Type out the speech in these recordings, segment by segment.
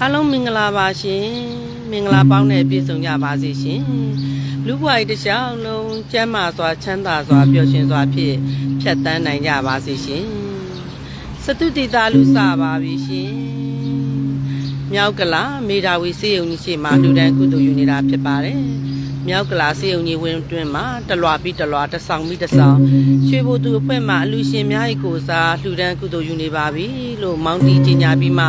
အားလုံးမင်္ဂလာပါရှင်မင်္ဂလာပေါင်းနဲ့ပြည့်စုံကြပါစေရှင်လူ့ဘဝတစ်လျှောက်လုံးကျမ်းမာစွာချမ်းသာစွာပျော်ရွှင်စွာဖြင့်ဖြတ်တန်းနိုင်ကြပါစေရှင်စတုတိတာလူစပါပြီရှင် မြောက်ကလာမေဒါဝီစေယုံကြီးရှိမှလူတန်းကုသိုလ်ယူနေတာဖြစ်ပါတယ်မြောက်ကလာစေယုံကြီးဝင်တွင်မှာတလွာပြီးတလွာတဆောင်ပြီးတဆောင်ရွှေဘိုသူအဖွဲ့မှအလူရှင်များ၏ကိုစားလူတန်းကုသိုလ်ယူနေပါပြီလို့မောင်းတီကြီးညာပြီးမှ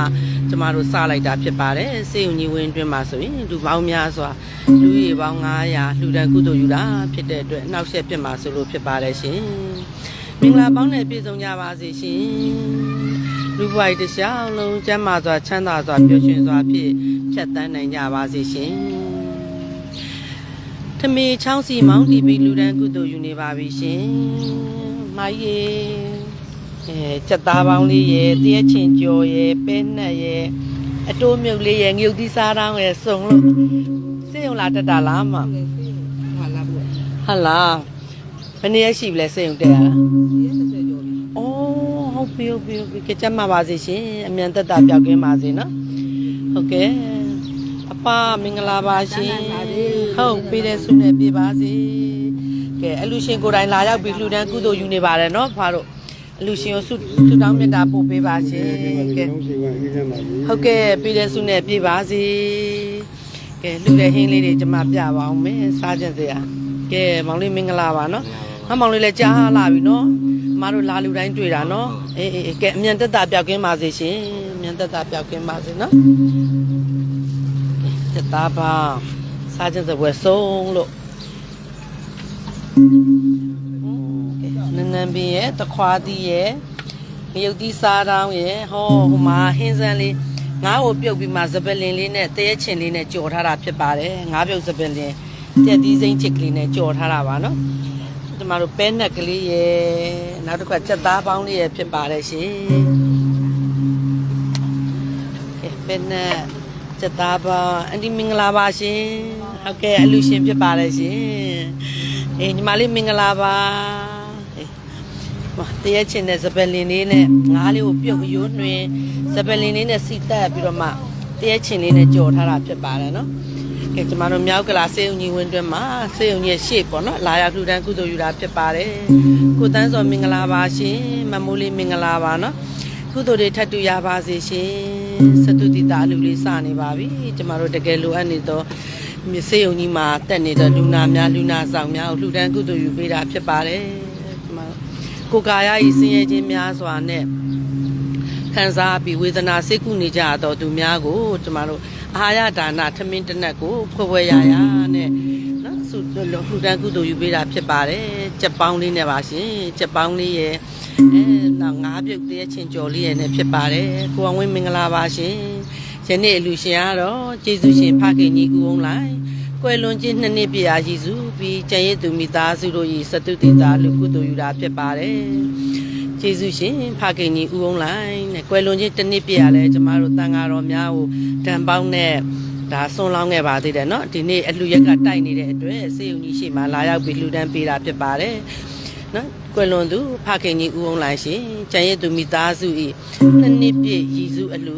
ကျမတို့စလိုက်တာဖြစ်ပါတယ်စေယုံကြီးဝင်းတွင်းမှာဆိုရင်လူပေါင်းများစွာလူရေပေါင်း900လူတန်းကုသိုလ်ယူတာဖြစ်တဲ့အတွက်နှောက်ယှက်ဖြစ်မှာဆိုလို့ဖြစ်ပါတယ်ရှင်မင်္ဂလာပေါင်းနဲ့ပြည့်စုံကြပါစေရှင် လူပွားတစ်လျှောက်လုံးကျမ်းမာစွာချမ်းသာစွာပျော်ရွှင်စွာဖြင့်ဖြတ်တန်းနိုင်ကြပါစေရှင်ထမေချောင်းစီမောင်းတီပြီးလူတန်းကုသိုလ်ယူနေပါပြီရှင်မိုင်းရေအဲစက်သားပေါင်းလေးရေတရက်ချင်ကြော်ရေပဲနှက်ရေအတိုးမြုပ်လေးရေငြုပ်သီးစားတောင်းရေစုံလို့စေုံလာတက်တာလားမဟာလာဘူးဟလာဘယ်နည်းရရှိပြီလဲစေုံတက်ရလားဒီ30ကျော်ပြီอ๋อ ဟုတ်ပြီဟုတ်ပြီဟုတ်ပြီကြက်မှာပါစေရှင်အမြန်သက်တာပြောက်ကင်းပါစေနော်ဟုတ်ကဲ့အပမင်္ဂလာပါရှင်ဟုတ်ပေးတဲ့ဆုနဲ့ပြပါစေကဲအလူရှင်ကိုယ်တိုင်လာရောက်ပြီးလှူဒန်းကုသိုလ်ယူနေပါတယ်နော်ဖွားတို့အလူရှင်ကိုဆုဆုတောင်းမေတ္တာပို့ပေးပါရှင်ကဲဟုတ်ကဲ့ပေးတဲ့ဆုနဲ့ပြပါစေကဲလှူတဲ့ဟင်းလေးတွေကျွန်မပြပါအောင်မယ်စားကြစရာကဲမောင်လေးမင်္ဂလာပါနော်ဟာမောင်လေးလည်းကြားလာပြီနော် မတို့လာလူတိုင်းတွေ့တာနော်အေးအေးအေးကဲအမြန်တက်တာပြောက်ကင်းပါစေရှင်အမြန်တက်တာပြောက်ကင်းပါစေနော်တက်တာပါစားကြစပွဲဆုံးလို့ကဲနန်းနန်းပင်ရဲ့တခွားသီးရဲ့ငရုတ်သီးစားတောင်းရဲ့ဟောဟိုမှာဟင်းစမ်းလေးငါ့ကိုပြုတ်ပြီးမှစပလင်လေးနဲ့တရဲချင်လေးနဲ့ကြော်ထားတာဖြစ်ပါတယ်ငါးပြုတ်စပလင်တက်သီးစိမ့်ချစ်ကလေးနဲ့ကြော်ထားတာပါနော် ကျမတို့ပဲနက်ကလေးရယ်နောက်တစ်ခါချက်သားပေါင်းလေးရယ်ဖြစ်ပါတယ်ရှင်ကဲပဲနက်ချက်သားပေါင်းအန်ဒီမင်္ဂလာပါရှင်ဟုတ်ကဲ့အလူရှင်ဖြစ်ပါတယ်ရှင်အေးညီမလေးမင်္ဂလာပါအေးမတရက်ချင်းတဲ့စပယ်လင်လေးနဲ့ငါးလေးကိုပြုတ်ရိုးနှွင်စပယ်လင်လေးနဲ့စီတက်ပြီးတော့မှတရက်ချင်းလေးနဲ့ကြော်ထားတာဖြစ်ပါတယ်နော် ကဲကျမတို့မြောက်ကလာစေုံကြီးဝင်းတွင်မှာစေုံကြီးရှေ့ပေါ့နော်လာရလှူဒန်းကုသိုလ်ယူတာဖြစ်ပါတယ်ကိုတန်းစောမင်္ဂလာပါရှင်မမိုးလေးမင်္ဂလာပါနော်ကုသိုလ်တွေထပ်တူရပါစေရှင်စတုတိတာလူလေးစနေပါပြီကျမတို့တကယ်လိုအပ်နေတော့စေုံကြီးမှာတက်နေတဲ့လူနာများလူနာဆောင်များကိုလှူဒန်းကုသိုလ်ယူပေးတာဖြစ်ပါတယ်ကျမတို့ကိုယ်ကာယဤဆင်းရဲခြင်းများစွာနဲ့ခံစားပြီးဝေဒနာစိတ်ကူးနေကြတော့သူများကိုကျမတို့ အာဟာရဒါနထမင်းတစ်နက်ကိုဖွဲ့ဖွဲ့ရရနဲ့နော်ဆုလှူဒန်းကုသိုလ်ယူပေးတာဖြစ်ပါတယ်ကြက်ပေါင်းလေးနဲ့ပါရှင်ကြက်ပေါင်းလေးရဲ့အဲနောက်ငါးပြုတ်တည်းချင်းကြော်လေးရဲ့နဲ့ဖြစ်ပါတယ်ကိုအောင်ဝင်းမင်္ဂလာပါရှင်ယနေ့အလူရှင်ကတော့ကျေးဇူးရှင်ဖခင်ကြီးကူအောင်လိုက်ကွယ်လွန်ခြင်းနှစ်နှစ်ပြည့်ရာရည်စုပြီးကျန်ရည်သူမိသားစုတို့၏စတုတိတာလူကုသိုလ်ယူတာဖြစ်ပါတယ် ကျေးဇူးရှင်ဖခင်ကြီးဦးအောင်လိုင်းနဲ့ကွယ်လွန်ခြင်းတစ်နှစ်ပြည့်ရလဲကျမတို့တန်ဃာတော်များကိုတန်ပေါင်းနဲ့ဒါဆွန်လောင်းခဲ့ပါသေးတယ်เนาะဒီနေ့အလှရက်ကတိုက်နေတဲ့အတွက်စေယုံကြီးရှိမှလာရောက်ပြီးလှူဒန်းပေးတာဖြစ်ပါတယ်เนาะကွယ်လွန်သူဖခင်ကြီးဦးအောင်လိုင်းရှင်ကျန်ရည်သူမိသားစုဤနှစ်နှစ်ပြည့်ရည်စုအလှ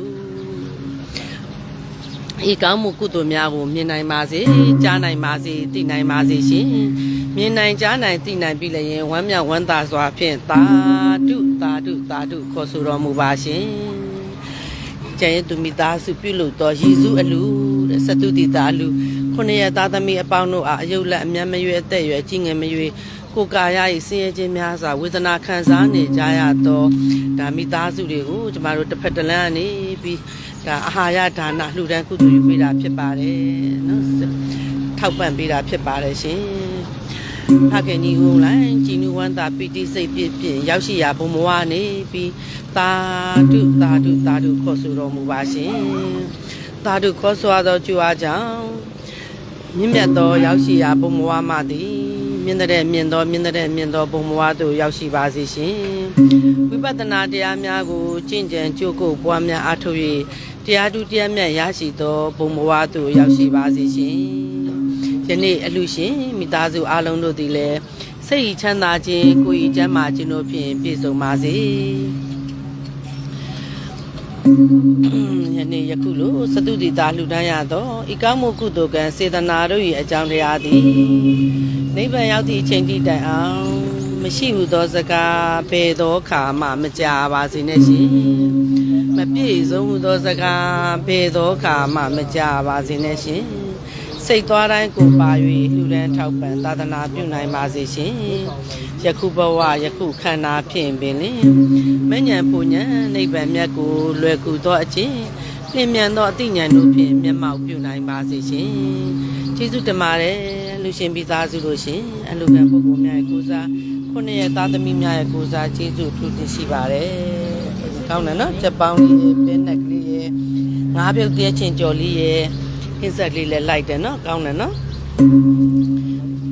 ဤကောင်းမှုကုသိုလ်များကိုမြင်နိုင်ပါစေကြားနိုင်ပါစေသိနိုင်ပါစေရှင်မြင်နိုင်ကြားနိုင်သိနိုင်ပြီလျင်ဝမ်းမြောက်ဝမ်းသာစွာဖြင့်သာဓုသာဓုသာဓုခေါ်ဆိုတော်မူပါရှင်ကျန်ရသူမိသားစုပြုလုပ်တော်ယေရှုအလူတဲ့စတုတိတာအလူခုနှစ်ရသားသမီးအပေါင်းတို့အားအယုတ်လက်အမျက်မရွယ်အသက်ရွယ်ကြီးငယ်မရွယ် ကိုယ်ကာယ၏ဆင်းရဲခြင်းများစွာဝေဒနာခံစားနေကြရသောဒါမိသားစုတွေကိုကျမတို့တစ်ဖက်တစ်လမ်းကနေပြီးဒါအာဟာရဒါနလှူဒန်းကုသိုလ်ယူပေးတာဖြစ်ပါတယ်နော်ထောက်ပံ့ပေးတာဖြစ်ပါတယ်ရှင်ဖခင်ကြီးဦးလိုင်းជីနူဝန္တာပီတိစိတ်ပြည့်ပြည့်ရောက်ရှိရာဘုံဘဝနေပြီးသာဓုသာဓုသာဓုခေါ်ဆိုတော်မူပါရှင်သာဓုခေါ်ဆိုသောကြွားကြောင့်မြင့်မြတ်သောရောက်ရှိရာဘုံဘဝမှသည် မြင့်တဲ့မြင့်သောမြင့်တဲ့မြင့်သောဘုံဘဝသို့ရောက်ရှိပါစေရှင်ဝိပဿနာတရားများကိုကျင့်ကြံကြိုးကုပ်ပွားများအားထုတ်၍တရားဓုတရားမြတ်ရရှိသောဘုံဘဝသို့ရောက်ရှိပါစေရှင်ယနေ့အလူရှင်မိသားစုအားလုံးတို့သည်လည်းစိတ်ချမ်းသာခြင်းကိုယ်ဤချမ်းသာခြင်းတို့ဖြင့်ပြည့်စုံပါစေယနေ့ယခုလိုစတုတိတာလှူဒန်းရသောဤကောင်းမှုကုသိုလ်ကံစေတနာတို့၏အကြောင်းတရားသည် နိဗ္ဗာန်ရောက်သည့်အချိန်ထိတိုင်အောင်မရှိဟုသောစကားဘယ်သောခါမှမကြပါစေနဲ့ရှင်မပြည့်စုံဟုသောစကားဘယ်သောခါမှမကြပါစေနဲ့ရှင်စိတ်သွားတိုင်းကိုပါ၍လှူဒန်းထောက်ပံ့သာသနာပြုနိုင်ပါစေရှင်ယခုဘဝယခုခန္ဓာဖြင့်ပင်လင်မဉ္ဇဉ်ပူဉ္ဇဉ်နိဗ္ဗာန်မြတ်ကိုလွယ်ကူသောအခြင်းလင်းမြန်သောအသိဉာဏ်တို့ဖြင့်မျက်မှောက်ပြုနိုင်ပါစေရှင်ကျေးဇူးတင်ပါတယ် လူရှင်ပိသားစုတို့ရှင်အလူကံပုဂ္ဂိုလ်များရဲ့ကိုးစားခုနှစ်ရဲ့သားသမီးများရဲ့ကိုးစားကျေးဇူးထူးတင်ရှိပါတယ်ကောင်းတယ်နော်ချက်ပေါင်းလေးရဲ့ပင်းနက်ကလေးရဲ့ငါးပြုတ်သေးချင်းကြော်လေးရဲ့ဟင်းဆက်လေးလည်းလိုက်တယ်နော်ကောင်းတယ်နော်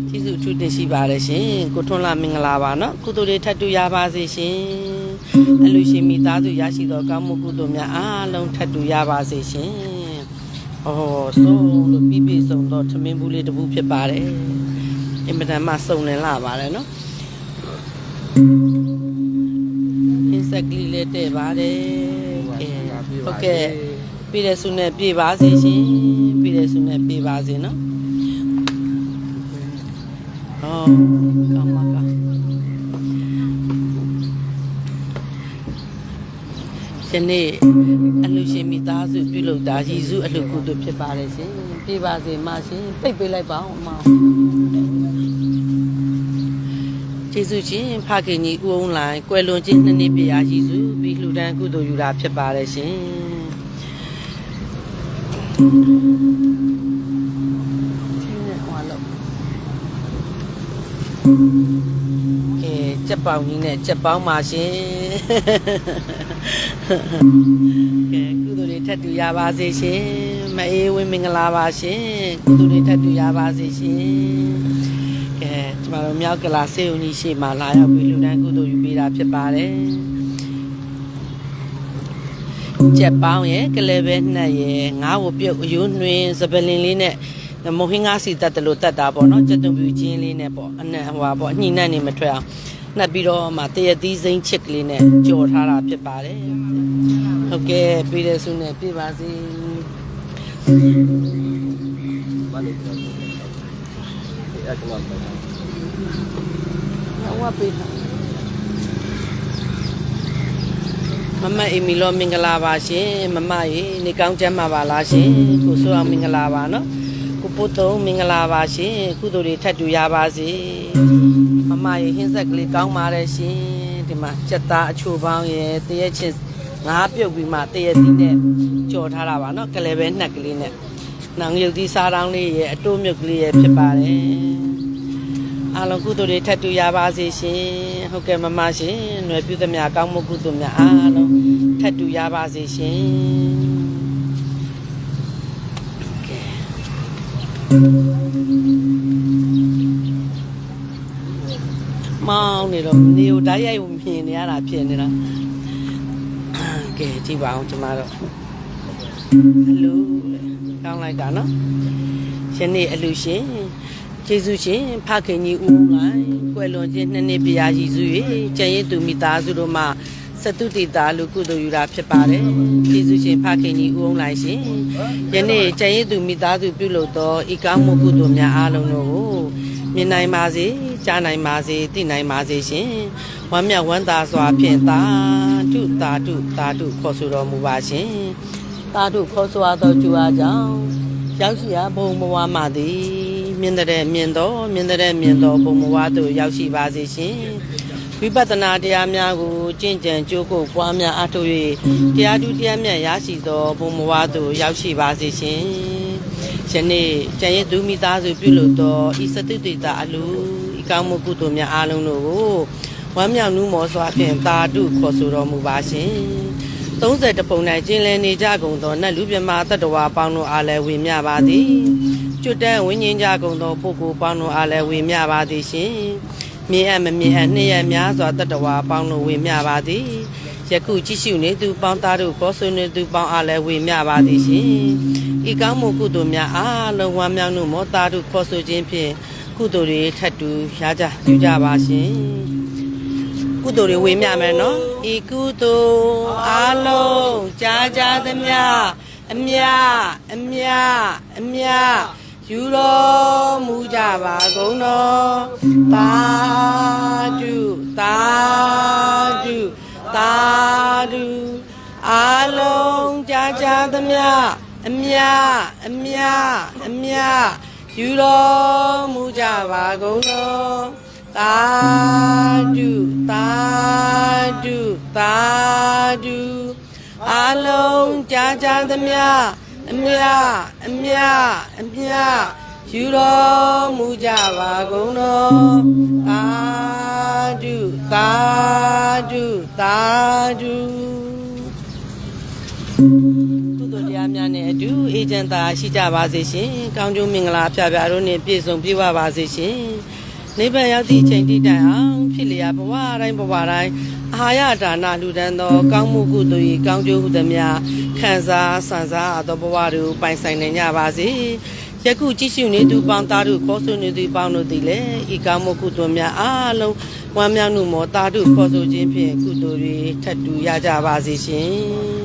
ကျေးဇူးအထူးတင်ရှိပါတယ်ရှင်ကိုထွန်းလာမင်္ဂလာပါနော်ကုသိုလ်တွေထပ်တူရပါစေရှင်အလူရှင်မိသားစုရရှိသောကောင်းမှုကုသိုလ်များအားလုံးထပ်တူရပါစေရှင် ဩဆုံးလို့ပြပြဆုံးတော့ထမင်းဘူးလေးတစ်ဘူးဖြစ်ပါတယ်အင်မတန်မှစုံလင်လာပါတယ်နော်အင်းဆက်ကလေးလေးတဲ့ပါတယ်ကဲဟုတ်ကဲ့ပြည့်တဲ့ဆုနဲ့ပြည့်ပါစေရှင်ပြည့်တဲ့ဆုနဲ့ပြည့်ပါစေနော် Oh, kama ka. ။ ယနေ့အလူရှင်မိသားစုပြုလုပ်တာရည်စုအလူကုသိုလ်ဖြစ်ပါတယ်ရှင်။ပြပါစေမရှင်။ပိတ်ပေးလိုက်ပါအောင်အမ။ကျေးဇူးရှင်ဖခင်ကြီးဦးအောင်လိုင်ကွယ်လွန်ခြင်းနှစ်နှစ်ပြရာရည်စုပြီးလှူဒန်းကုသိုလ်ယူတာဖြစ်ပါတယ်ရှင်။ချင်းနဲ့ဟောလို့ ကဲကြက်ပေါင်ကြီးနဲ့ကြက်ပေါင်းပါရှင်ကဲကုသိုလ်တွေထပ်တူရပါစေရှင်မအေးဝင်းမင်္ဂလာပါရှင်ကုသိုလ်တွေထပ်တူရပါစေရှင်ကဲကျမတို့မြောက်ကလာစေုံကြီးရှိမှလာရောက်ပြီးလူတန်းကုသိုလ်ယူပေးတာဖြစ်ပါတယ်ကြက်ပေါင်းရဲ့ကလေးပဲနှက်ရဲ့ငါ့ကိုပြုတ်အယိုးနှွင်းစပလင်လေးနဲ့မုံဟင်းငါးစီတက်တယ်လို့တက်တာပေါ့နော်ကြက်တုံပြူချင်းလေးနဲ့ပေါ့အနက်ဟိုပါပေါ့ညှိနှံ့နေမထွက်အောင် နှက်ပြီးတော့မှတရသီးစိမ့်ချစ်ကလေးနဲ့ကြော်ထားတာဖြစ်ပါတယ်ဟုတ်ကဲ့ပြီးတဲ့ဆုနဲ့ပြပါစေဘာလို့ပြောလဲအဲ့ဒါကဟောပေးတာမမအီမီလောမင်္ဂလာပါရှင်မမရေနေကောင်းချမ်းပါပါလားရှင်ကိုဆိုအောင်မင်္ဂလာပါနော် ကိုပုတ်တုံးမင်္ဂလာပါရှင်ကုသိုလ်တွေထပ်တူရပါစေမမရေဟင်းဆက်ကလေးကောင်းပါတယ်ရှင်ဒီမှာစက်သားအချိုပေါင်းရေတရက်ချင်းငါးပြုတ်ပြီးမှတရက်သီးနဲ့ကြော်ထားတာပါနော်ကလေးပဲနှက်ကလေးနဲ့နောင်ရုပ်သီးစားတောင်းလေးရေအတိုးမြုပ်ကလေးရေဖြစ်ပါတယ်အားလုံးကုသိုလ်တွေထပ်တူရပါစေရှင်ဟုတ်ကဲ့မမရှင်ຫນွယ်ပြုသမျှကောင်းမှုကုသိုလ်များအားလုံးထပ်တူရပါစေရှင် မောင်းနေတော့နေကိုဓာတ်ရိုက်ကိုမြင်နေရတာဖြစ်နေတာကဲကြည့်ပါအောင်ကျမတို့အလူကောင်းလိုက်တာနော်ယနေ့အလူရှင်ကျေးဇူးရှင်ဖခင်ကြီးဦးငိုင်းကွယ်လွန်ခြင်းနှစ်နှစ်ပြာရည်စု၍ကျန်ရည်သူမိသားစုတို့မှ စတုတိတာလူကုသိုလ်ယူတာဖြစ်ပါတယ်ကျေးဇူးရှင်ဖခင်ကြီးဦးအောင်လိုက်ရှင်ယနေ့ကျန်ရည်သူမိသားစုပြုလုပ်သောဤကောင်းမှုကုသိုလ်များအားလုံးတို့ကိုမြင်နိုင်ပါစေကြားနိုင်ပါစေသိနိုင်ပါစေရှင်ဝမ်းမြောက်ဝမ်းသာစွာဖြင့်သာဓုသာဓုသာဓုခေါ်ဆိုတော်မူပါရှင်သာဓုခေါ်ဆိုအပ်သောကျူအားကြောင့်ရောက်ရှိရာဘုံဘဝမှသည်မြင်တဲ့မြင်တော်မြင်တဲ့မြင်တော်ဘုံဘဝသို့ရောက်ရှိပါစေရှင် ဝိပဿနာတရားများကိုကျင့်ကြံကြိုးကိုပွားများအားထုတ်၍တရားဓုတရားမြတ်ရရှိသောဘုံဘဝသို့ရောက်ရှိပါစေရှင်ယနေ့ကျန်ရည်သူမိသားစုပြုလုပ်သောဤစတုတေတာအလူဤကောင်းမှုကုသိုလ်များအားလုံးတို့ကိုဝမ်းမြောက်နှူးမောစွာဖြင့်တာဓုခေါ်ဆိုတော်မူပါရှင်30ပုံ၌ကျင်းလည်နေကြကုန်သောနတ်လူမြမတတ္တဝါပေါင်းတို့အားလည်းဝေမျှပါသည်ကျွတ်တန်းဝိညာဉ်ကြကုန်သောပုဂ္ဂိုလ်ပေါင်းတို့အားလည်းဝေမျှပါသည်ရှင် မြင်အပ်မမြင်အပ်နှစ်ရက်များစွာတတ္တဝါပေါင်းတို့ဝေမျှပါသည်ယခုကြည့်ရှုနေသူပေါင်းသားတို့ခေါ်ဆိုနေသူပေါင်းအားလည်းဝေမျှပါသည်ရှင်ဤကောင်းမှုကုသိုလ်များအားလုံးဝမ်းမြောက်မှုမောသားတို့ခေါ်ဆိုခြင်းဖြင့်ကုသိုလ်တွေထပ်တူရကြပြုကြပါရှင်ကုသိုလ်တွေဝေမျှမယ်နော်ဤကုသိုလ်အားလုံးကြားသမျှအမြအမြအမြ ယူတော်မူကြပါကုန်တော်သာဓုသာဓုသာဓုအာလုံးကြာကြာသမျှအမြအမြအမြယူတော်မူကြပါကုန်တော်သာဓုသာဓုသာဓုအာလုံးကြာကြာသမျှ အမြအမြအမြယူတော်မူကြပါကုန်တော်သာဓုသာဓုသာဓုကုသိုလ်တရားများနဲ့အတူအေဂျင့်သာရှိကြပါစေရှင်။ကောင်းကျိုးမင်္ဂလာဖြာဖြာတို့နဲ့ပြည့်စုံပြည့်ဝပါစေရှင်။ နိဗ္ဗာန်ရောက်သည့်အချိန်တိတိုင်အောင်ဖြစ်လျာဘဝတိုင်းဘဝတိုင်းအာဟာရဒါနလူဒန်းသော ကောင်းမှုကုသိုလ်၏ကောင်းကျိုးဟုသမျှခံစားဆန်စားအပ်သောဘဝတို့ပိုင်ဆိုင်နိုင်ကြပါစေ။ယခုကြည့်ရှုနေသူပေါင်းသားတို့ခေါ်ဆိုနေသူပေါင်းတို့သည်လည်းဤကောင်းမှုကုသိုလ်များအားလုံးဝမ်းမြောက်မှုမောတာတို့ခေါ်ဆိုခြင်းဖြင့်ကုသိုလ်တွေထပ်တူရကြပါစေရှင်။